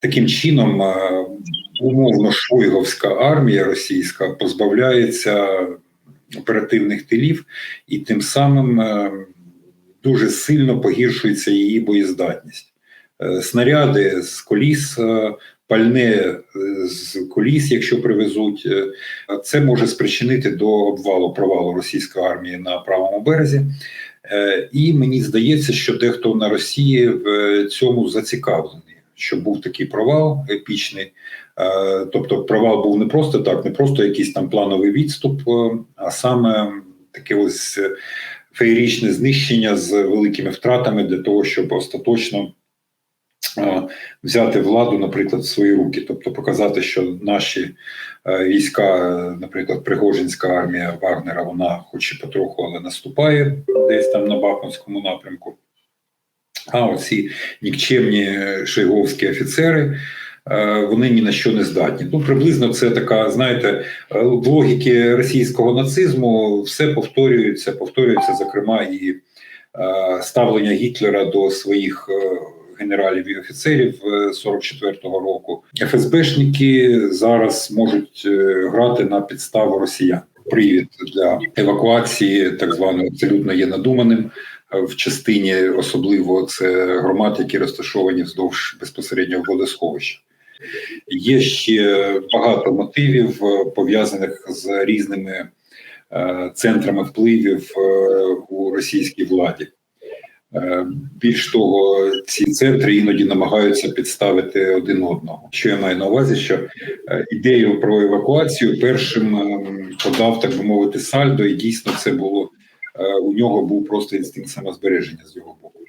Таким чином, е, умовно шойговська армія російська позбавляється оперативних тилів, і тим самим е, дуже сильно погіршується її боєздатність. Е, Снаряди з коліс, пальне з коліс, якщо привезуть, це може спричинити до обвалу провалу російської армії на правому березі. І мені здається, що дехто на Росії в цьому зацікавлений, що був такий провал епічний. Е, Тобто, провал був не просто так, не просто якийсь там плановий відступ, е, а саме таке ось е, феєрічне знищення з великими втратами для того, щоб остаточно взяти владу, наприклад, в свої руки, тобто показати, що наші війська, наприклад, Пригожинська армія Вагнера, вона хоч і потроху, але наступає десь там на Бахмутському напрямку. А оці нікчемні шойговські офіцери. е, Вони ні на що не здатні. Ну, приблизно це така, знаєте, е, в логіки російського нацизму все повторюється, повторюється, зокрема, і е, ставлення Гітлера до своїх е, генералів і офіцерів е, 44-го року. ФСБшники зараз можуть е, грати на підставу росіян. Привід для евакуації, так званої, абсолютно є надуманим е, в частині, особливо це громад, які розташовані вздовж безпосереднього водосховища. Є ще багато мотивів е, пов'язаних з різними е, центрами впливів е, у російській владі. Більш того, ці центри іноді намагаються підставити один одного. Що я маю на увазі, що ідею про евакуацію першим ем, подав, так би мовити, сальдо, і дійсно це було у нього був просто інстинкт самозбереження з його боку.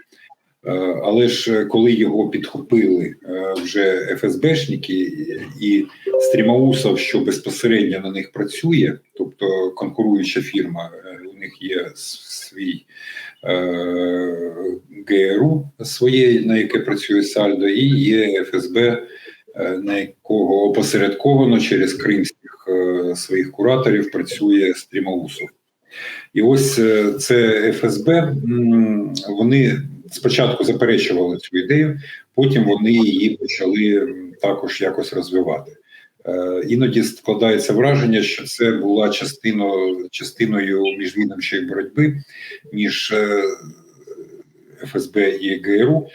Е, Але ж е, коли його підхопили е, вже ФСБшники і- Стрімаусов, що безпосередньо на них працює, тобто конкуруюча фірма, е, у них є свій е, ГРУ своє, на яке працює Сальдо, і є ФСБ, е, на якого опосередковано через кримських е, своїх кураторів працює Стрімаусов. І ось е, це ФСБ. Вони спочатку заперечували цю ідею, потім вони її почали також якось розвивати. Е, Іноді складається враження, що це була частиною, частиною міжвідомчої боротьби між е, ФСБ і ГРУ